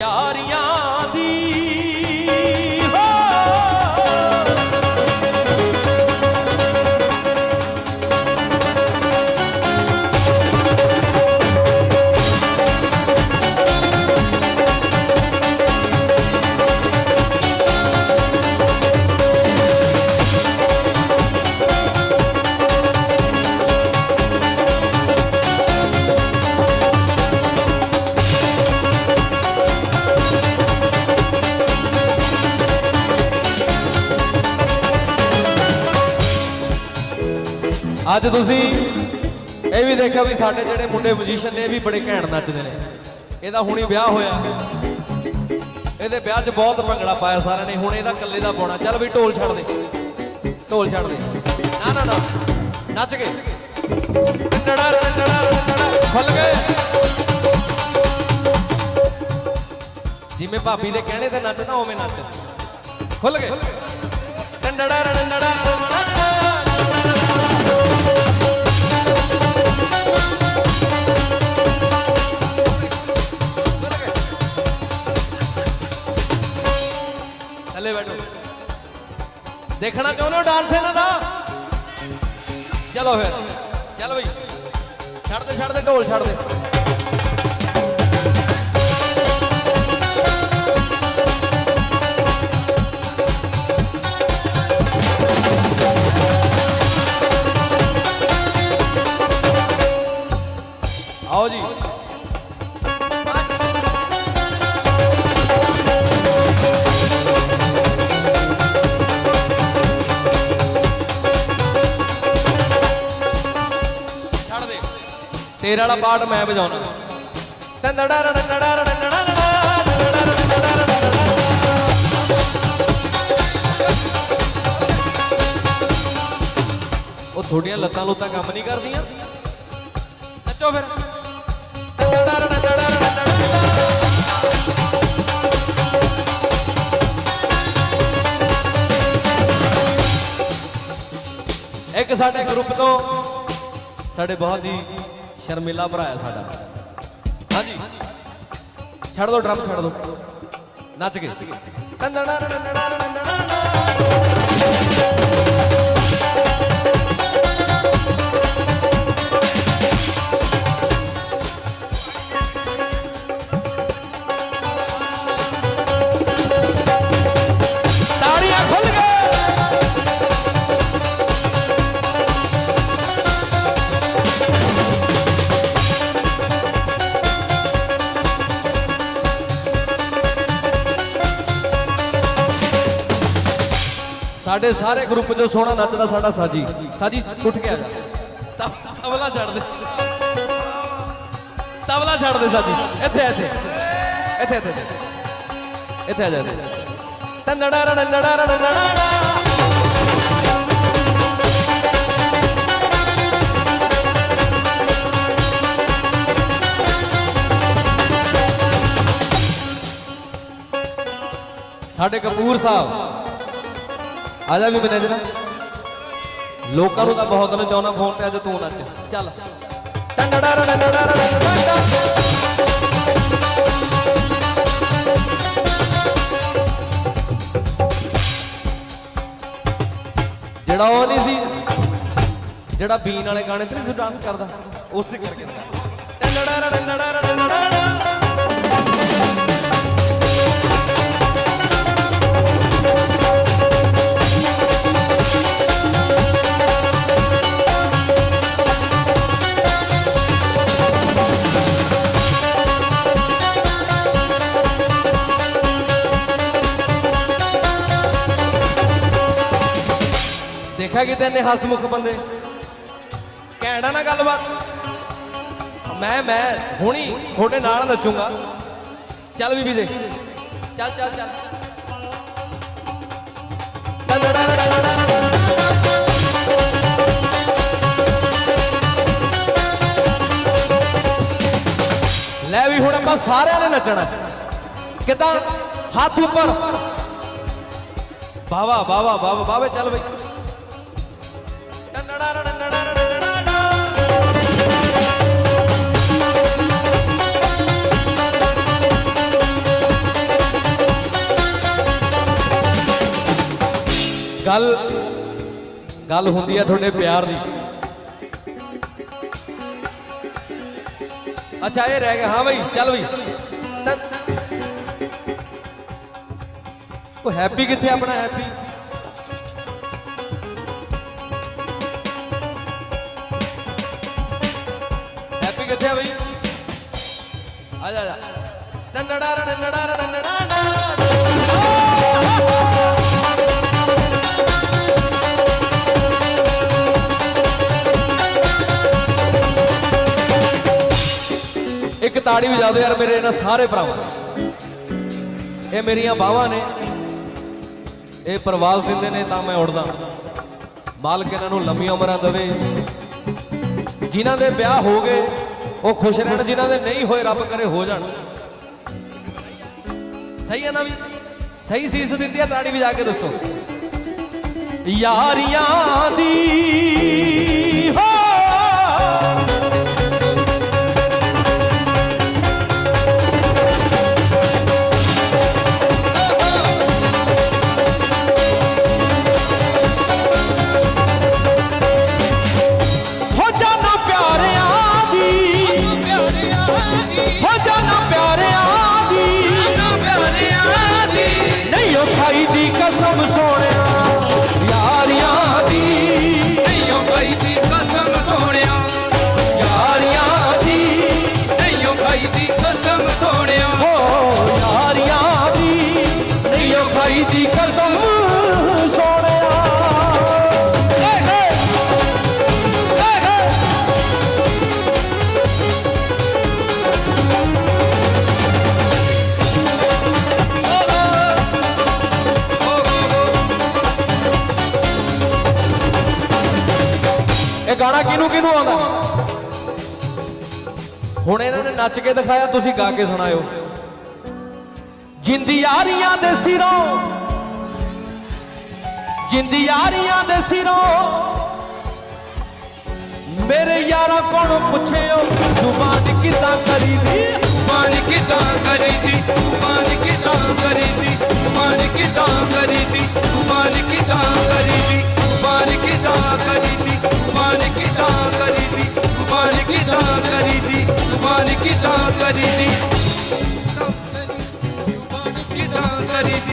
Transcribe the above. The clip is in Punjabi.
ਯਾਰੀਆਂ ਅੱਜ ਤੁਸੀਂ ਇਹ ਵੀ ਦੇਖਿਆ ਵੀ ਸਾਡੇ ਜਿਹੜੇ ਮੁੰਡੇ ਮਿਊਜ਼ੀਸ਼ੀਅਨ ਨੇ, ਇਹ ਵੀ ਬੜੇ ਘੈਂਟ ਨੱਚਦੇ ਨੇ। ਇਹਦਾ ਹੁਣੀ ਵਿਆਹ ਹੋਇਆ। ਇਹਦੇ ਵਿਆਹ 'ਚ ਬਹੁਤ ਭੰਗੜਾ ਪਾਇਆ ਸਾਰਿਆਂ ਨੇ। ਹੁਣ ਇਹਦਾ ਇਕੱਲੇ ਦਾ ਪਾਉਣਾ। ਚੱਲ ਵੀ ਢੋਲ ਛੱਡ ਦੇ। ਢੋਲ ਛੱਡ ਦੇ। ਨਾ ਨਾ ਨਾ। ਨੱਚ ਕੇ। ਟੜਾ ਟੜਾ ਟੜਾ ਖੁੱਲ ਗਏ। ਜਿਵੇਂ ਭਾਬੀ ਦੇ ਕਹਿਣੇ ਤੇ ਨੱਚਦਾ, ਉਵੇਂ ਨੱਚ। ਖੁੱਲ ਗਏ। ਟੰਡੜਾ ਰੰਡੜਾ ਥੱਲੇ ਦੇਖਣਾ ਚਾਹੁੰਦੇ ਹੋ ਡਾਂਸ ਇਹਨਾਂ ਦਾ? ਚਲੋ ਫਿਰ, ਚੱਲ ਬਈ। ਛੱਡ ਦੇ ਛੱਡ ਦੇ, ਢੋਲ ਛੱਡ ਦੇ। ਤੇਰਾ ਵਾਲਾ ਪਾਰਟ ਮੈਂ ਵਜਾਉਣਾ ਟੰਡੜਾ ਰੰਡੜਾ ਰੰਡੜਾ ਉਹ ਤੁਹਾਡੀਆਂ ਲੱਤਾਂ ਲੁੱਤਾਂ ਕੰਮ ਨਹੀਂ ਕਰਦੀਆਂ ਨੱਚੋ ਫਿਰ ਟੰਡੜਾ ਰੰਡੜਾ ਰੰਡੜਾ ਇੱਕ ਸਾਡੇ ਗਰੁੱਪ ਤੋਂ ਸਾਡੇ ਬਹੁਤ ਹੀ ਸ਼ਰਮੀਲਾ ਭਰਾ ਹੈ ਸਾਡਾ। ਹਾਂਜੀ। ਛੱਡ ਦੋ ਡਰਮ, ਛੱਡ ਦੋ। ਨੱਚ ਕੇ। ਟੰਡੜਾ ਰੰਡੜਾ ਰੰਡੜਾ ਸਾਡੇ ਸਾਰੇ ਗਰੁੱਪ ਚੋਂ ਸੋਹਣਾ ਨੱਚਦਾ ਸਾਡਾ ਸਾਜੀ। ਸਾਜੀ ਉੱਠ ਕੇ ਆ ਜਾ ਤਬਲਾ ਛੱਡ ਦੇ। ਤਬਲਾ ਛੱਡ ਦੇ ਸਾਜੀ। ਇੱਥੇ ਇੱਥੇ ਇੱਥੇ ਇੱਥੇ ਇੱਥੇ ਆ ਜਾ ਟੰਡੜਾ ਰੰਡੜਾ ਰੰਡੜਾ ਸਾਡੇ ਕਪੂਰ ਸਾਹਿਬ ਆ ਜਾ ਵੀ ਮੈਨੇਜਰ ਲੋਕਾਂ ਨੂੰ ਤਾਂ ਬਹੁਤ ਨੇ ਫੋਨ ਤੇ ਅੱਜ ਤੂੰ ਨੱਚ ਚੱਲ। ਟੰਡੜਾ ਰੰਡੜਾ ਜਿਹੜਾ ਉਹ ਨਹੀਂ ਸੀ, ਜਿਹੜਾ ਬੀਨ ਵਾਲੇ ਗਾਣੇ ਤੇ ਨਹੀਂ ਸੀ ਡਾਂਸ ਕਰਦਾ, ਉਸੇ ਕਰਕੇ। ਟੰਡੜਾ ਰੰਡੜਾ ਰੰਡੜਾ ਦੇਖਿਆ ਕਿਤੇ ਨੇ ਹਸਮੁਖ ਬੰਦੇ? ਕਹਿਣਾ ਨਾ ਗੱਲਬਾਤ। ਮੈਂ ਮੈਂ ਹੁਣੀ ਤੁਹਾਡੇ ਨਾਲ ਨੱਚੂਗਾ। ਚੱਲ ਵੀ ਵਿਜੇ ਚੱਲ ਚੱਲ ਚੱਲ। ਲੈ ਵੀ ਹੁਣ ਆਪਾਂ ਸਾਰਿਆਂ ਨੇ ਨੱਚਣਾ। ਕਿਦਾਂ? ਹੱਥ ਉੱਪਰ। ਬਾਵਾ ਬਾਵਾ ਬਾਵਾ ਬਾਵੇ ਚੱਲ ਬਈ। ਗੱਲ ਗੱਲ ਹੁੰਦੀ ਹੈ ਤੁਹਾਡੇ ਪਿਆਰ ਦੀ। ਅੱਛਾ, ਇਹ ਰਹਿ ਗਿਆ। ਹਾਂ ਭਾਈ ਚੱਲ ਭਾਈ ਉਹ ਹੈਪੀ ਕਿੱਥੇ ਆਪਣਾ, ਹੈਪੀ? ਹੈਪੀ ਬਈ ਆ ਜਾ। ਡੰਡੜਾ ਡੰਡੜਾ ਡੰਡੜਾ ਇੱਕ ਤਾੜੀ ਵਜਾ ਦਿਓ ਯਾਰ ਮੇਰੇ ਇਹਨਾਂ ਸਾਰੇ ਭਰਾਵਾਂ ਇਹ ਮੇਰੀਆਂ ਬਾਹਾਂ ਨੇ। ਇਹ ਪ੍ਰਵਾਸ ਦਿੰਦੇ ਨੇ ਤਾਂ ਮੈਂ ਉੜਦਾ। ਮਾਲਕ ਇਹਨਾਂ ਨੂੰ ਲੰਮੀਆਂ ਉਮਰਾਂ ਦੇਵੇ। ਜਿਨ੍ਹਾਂ ਦੇ ਵਿਆਹ ਹੋ ਗਏ ਉਹ ਖੁਸ਼ ਰਹਿਣ ਜਿਨ੍ਹਾਂ ਦੇ ਨਹੀਂ ਹੋਏ, ਰੱਬ ਕਰੇ ਹੋ ਜਾਣ। ਸਹੀ ਹੈ ਨਾ ਵੀ? ਸਹੀ ਸੀਸ ਦਿੱਤੀ ਆ ਤਾੜੀ ਵਜਾ ਕੇ ਦੱਸੋ। ਯਾਰੀਆਂ ਦੀ ਹੋ ਗਾਣਾ ਕਿਹਨੂੰ ਕਿਹਨੂੰ ਆਉਂਦਾ? ਹੁਣ ਇਹਨਾਂ ਨੇ ਨੱਚ ਕੇ ਦਿਖਾਇਆ, ਤੁਸੀਂ ਗਾ ਕੇ ਸੁਣਾਇਓ। ਜਿੰਦੀ ਯਾਰੀਆਂ ਦੇ ਸਿਰੋਂ, ਜਿੰਦੀ ਯਾਰੀਆਂ ਦੇ ਸਿਰੋਂ, ਮੇਰੇ ਯਾਰਾਂ ਕੋਲੋਂ ਪੁੱਛਿਓ, ਜ਼ੁਬਾਨ ਕਿੱਦਾਂ ਕਰੀਦੀ ਮਾਨ ਕਿਦਾਂ ਕਰੀਦੀ ਮਾਨ ਕਿਦਾਂ ਕਰੀਦੀ ਮਾਨ ਕਿਦਾਂ Didi.